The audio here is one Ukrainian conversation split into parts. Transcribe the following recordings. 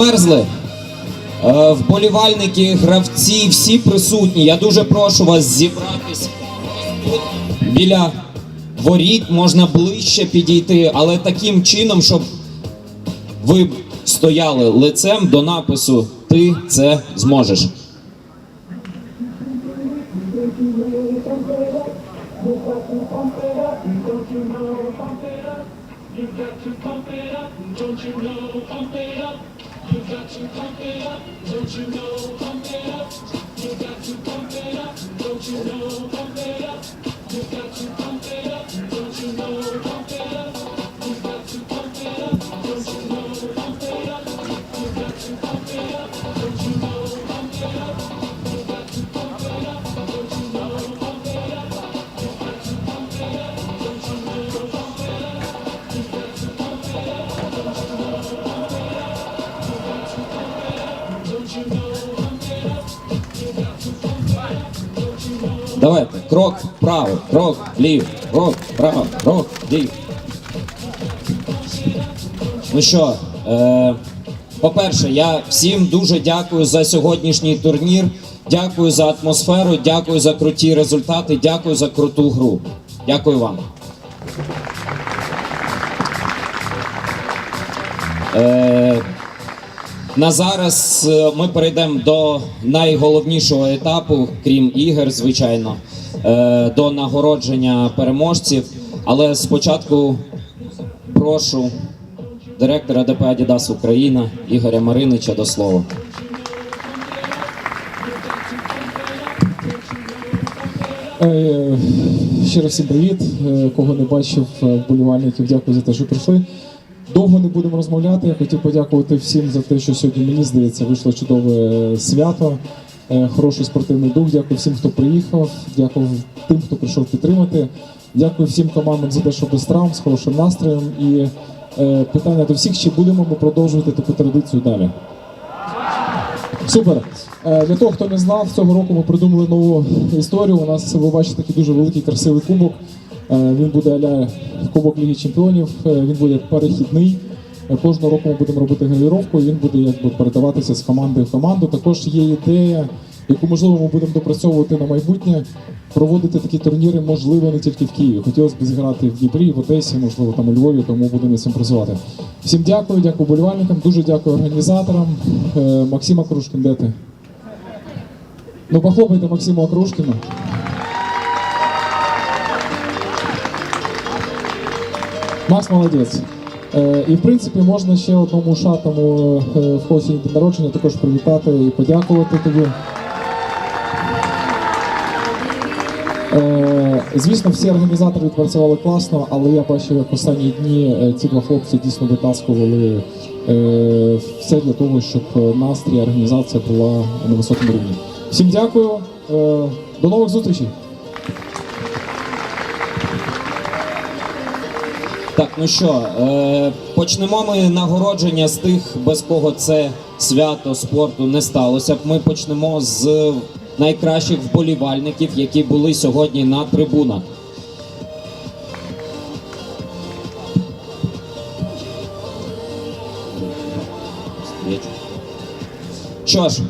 Мерзли. Е, Вболівальники, гравці, всі присутні. Я дуже прошу вас зібратись тут біля воріт, можна ближче підійти, але таким чином, щоб ви стояли лицем до напису Ти це зможеш. Don't you pump it up? Don't you know? Pump it up. Давайте. Крок вправо, крок вліво, крок вправо, крок вліво. Ну що, е, по-перше, я всім дуже дякую за сьогоднішній турнір. Дякую за атмосферу, дякую за круті результати, дякую за круту гру. Дякую вам. Е, на зараз е, ми перейдемо до найголовнішого етапу, крім ігор, звичайно, е, до нагородження переможців. Але спочатку прошу директора ДП Адідас Україна Ігоря Маринича до слова. Е, раз всім привіт. Кого не бачив, вболівальників, дякую за те, що прийшли. Довго не будемо розмовляти. Я хотів подякувати всім за те, що сьогодні мені здається вийшло чудове свято, е, хороший спортивний дух. Дякую всім, хто приїхав. Дякую тим, хто прийшов підтримати. Дякую всім командам за те, що без травм, з хорошим настроєм. І е, питання до всіх: чи будемо ми продовжувати таку традицію далі? Супер. Е, Для того, хто не знав, цього року ми придумали нову історію. У нас ви бачите такий дуже великий красивий кубок. Е, Він буде аля Кубок Ліги Чемпіонів. Е, Він буде перехідний. Е, Кожного року ми будемо робити гравіровку. і Він буде якби передаватися з команди в команду. Також є ідея, яку можливо ми будемо допрацьовувати на майбутнє. Проводити такі турніри, можливо, не тільки в Києві. Хотілося б зіграти в Дніпрі, в Одесі, можливо, там у Львові, тому будемо цим працювати. Всім дякую, дякую болівальникам, дуже дякую організаторам. Максима Крушкін, де ти? Ну, похлопайте Максиму Окрушкіну. Макс молодець. Е, і в принципі можна ще одному шатому е, в хосі день народження також привітати і подякувати тобі. Е, звісно, всі організатори відпрацювали класно, але я бачив, як останні дні ці два хлопці дійсно витаскували все для того, щоб настрій, організація була на високому рівні. Всім дякую, до нових зустрічей. Так, ну що, е, почнемо ми нагородження з тих, без кого це свято спорту не сталося. Ми почнемо з найкращих вболівальників, які були сьогодні на трибунах. Що ж,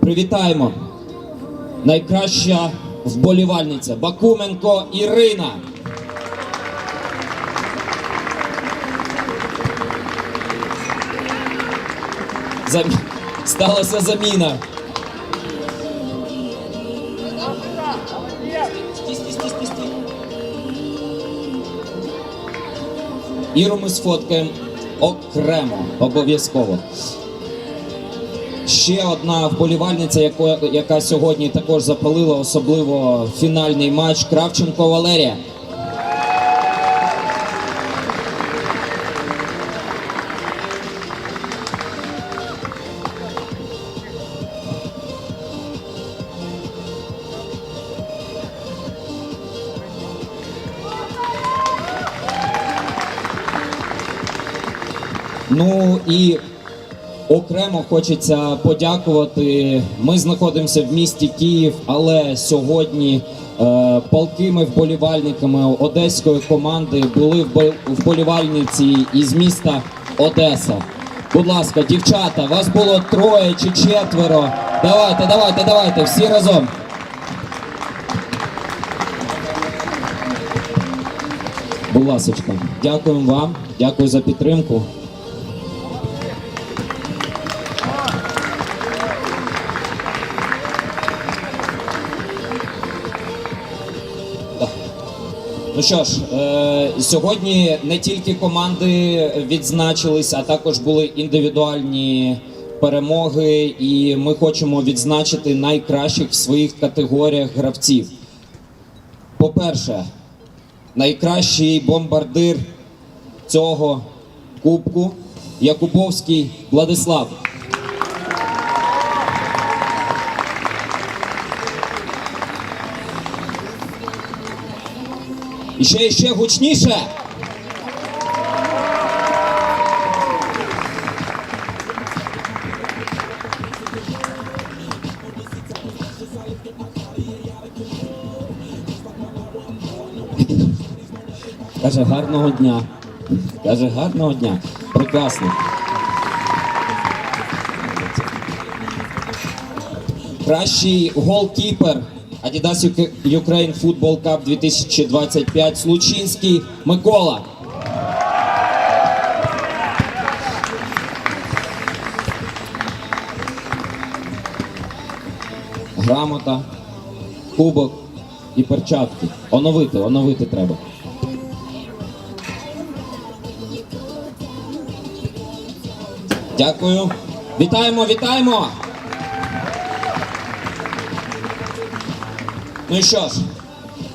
привітаємо. Найкраща вболівальниця Бакуменко Ірина. Зам... Сталася заміна. Іру ми сфоткаємо окремо, обов'язково. Ще одна вболівальниця, яка сьогодні також запалила особливо фінальний матч Кравченко Валерія. Ну і окремо хочеться подякувати. Ми знаходимося в місті Київ, але сьогодні е, палкими вболівальниками одеської команди були вбо- вболівальниці із міста Одеса. Будь ласка, дівчата, вас було троє чи четверо. Давайте, давайте, давайте, всі разом. Будь ласочка, дякуємо вам, дякую за підтримку. Ну що ж, е, сьогодні не тільки команди відзначились, а також були індивідуальні перемоги, і ми хочемо відзначити найкращих в своїх категоріях гравців. По-перше, найкращий бомбардир цього кубку Якубовський Владислав. І ще, і ще гучніше. Каже, гарного дня. Каже, гарного дня. Прекрасно. Кращий голкіпер Adidas Ukraine Football Cup 2025 Случинський Микола. Грамота, кубок і перчатки. Оновити, оновити треба. Дякую. Вітаємо, вітаємо! Ну що ж,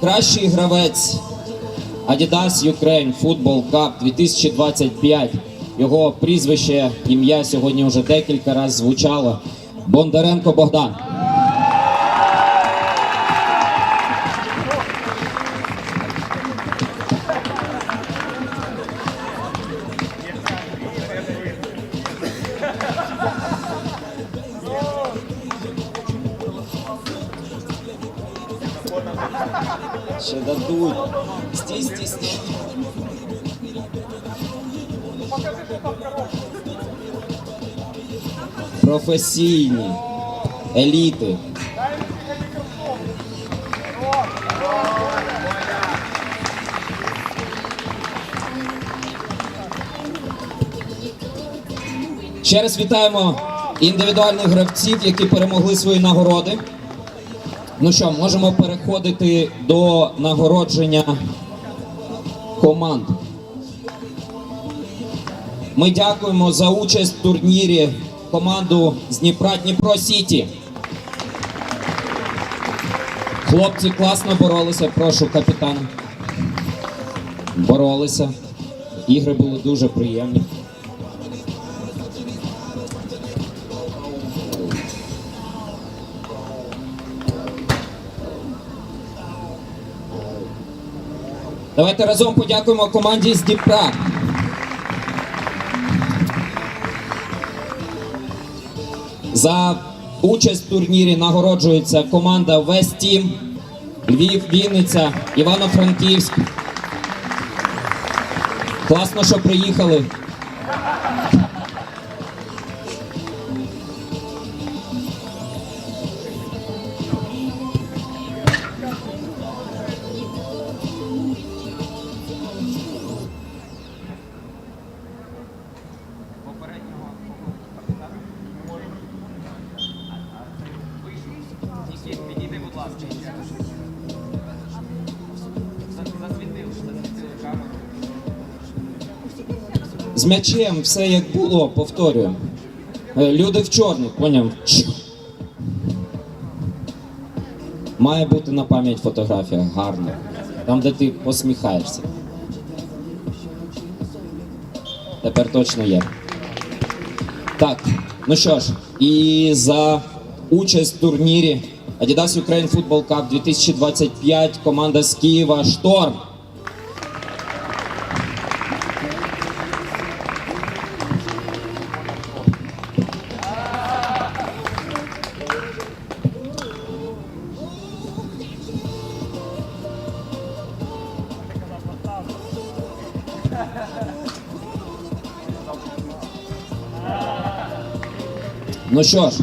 кращий гравець Adidas Ukraine Football Cup 2025. Його прізвище, ім'я сьогодні вже декілька разів звучало. Бондаренко Богдан. Ще дадуть. Стій, стій, стій. Професійні. Еліти. Ще раз вітаємо індивідуальних гравців, які перемогли свої нагороди. Ну що, можемо переходити до нагородження команд. Ми дякуємо за участь в турнірі команду з Дніпра Дніпро Сіті. Хлопці класно боролися, прошу капітана. Боролися. Ігри були дуже приємні. Давайте разом подякуємо команді з Дніпра. За участь в турнірі нагороджується команда Вест Тім, Львів, Вінниця, Івано-Франківськ. Класно, що приїхали. М'ячем все як було, повторюю. Е, Люди в чорних, поняв? Має бути на пам'ять фотографія гарна. Там, де ти посміхаєшся. Тепер точно є. Так, ну що ж, і за участь в турнірі Adidas Ukraine Football Cup 2025 команда з Києва Шторм. Ну що ж,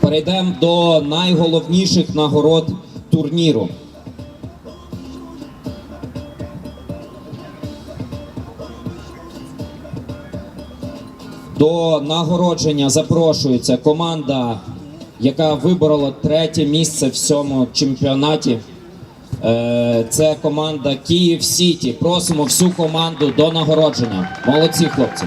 перейдемо до найголовніших нагород турніру. До нагородження запрошується команда, яка виборола третє місце в цьому чемпіонаті. Е, Це команда Київ Сіті. Просимо всю команду до нагородження. Молодці, хлопці.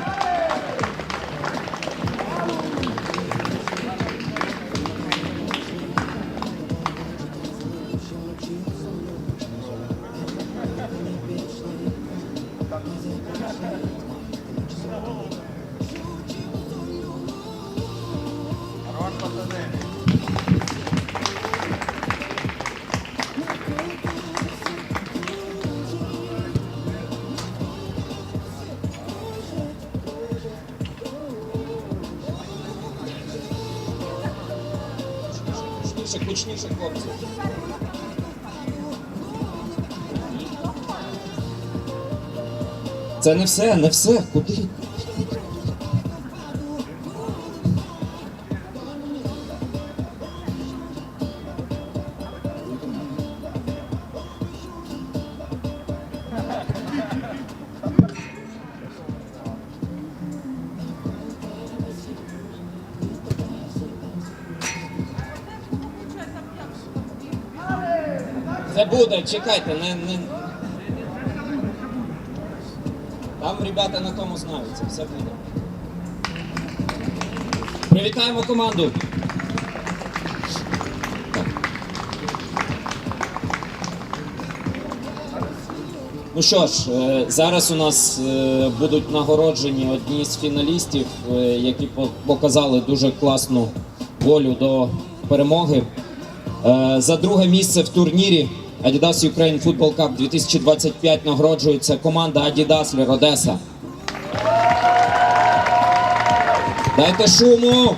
Гучніше, хлопці. Це не все, не все. Куди? Це чекайте, не, не. Там ребята на тому знаються, все буде. Привітаємо команду. Ну що ж, е, зараз у нас е, будуть нагороджені одні з фіналістів, е, які показали дуже класну волю до перемоги. За друге місце в турнірі Adidas Ukraine Football Cup 2025 нагороджується команда Adidas Лер Одеса. Дайте шуму!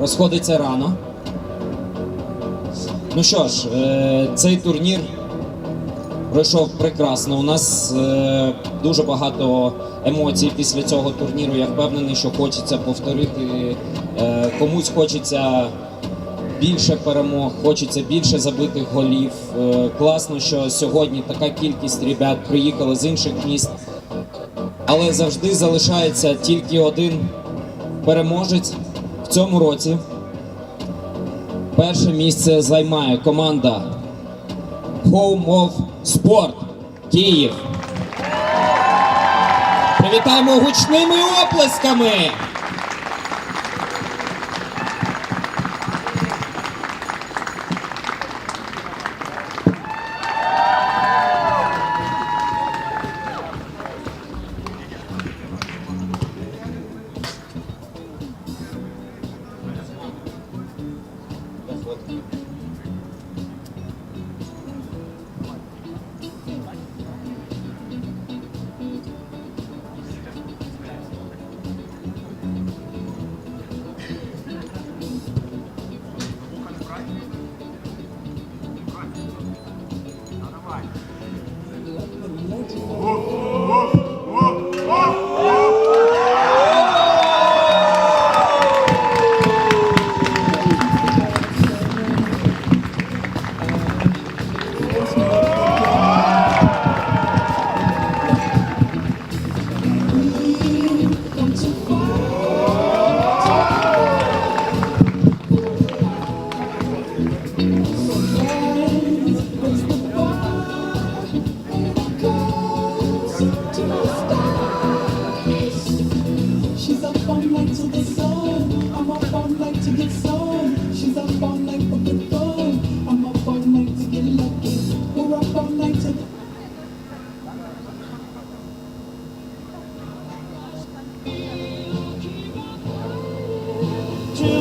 Розходиться рано. Ну що ж, е, цей турнір пройшов прекрасно. У нас е, дуже багато емоцій після цього турніру. Я впевнений, що хочеться повторити. Е, Комусь хочеться більше перемог, хочеться більше забитих голів. Класно, що сьогодні така кількість ребят приїхали з інших міст. Але завжди залишається тільки один переможець цьому році. Перше місце займає команда Home of Sport Київ. Привітаємо гучними оплесками!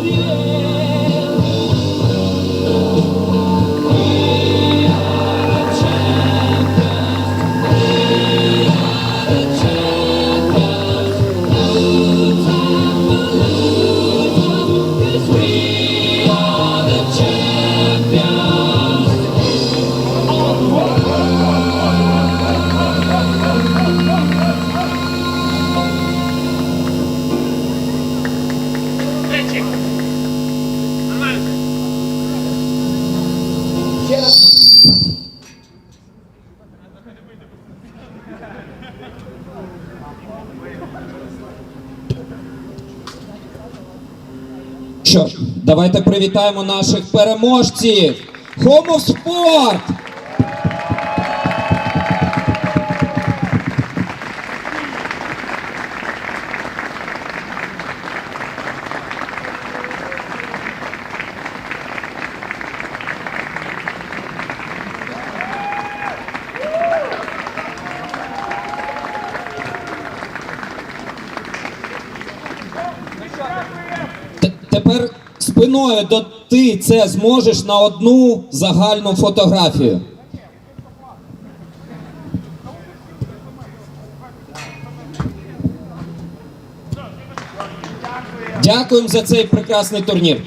Yeah. Що ж, давайте привітаємо наших переможців. Home спиною то ти це зможеш на одну загальну фотографію. Дякуємо за цей прекрасний турнір.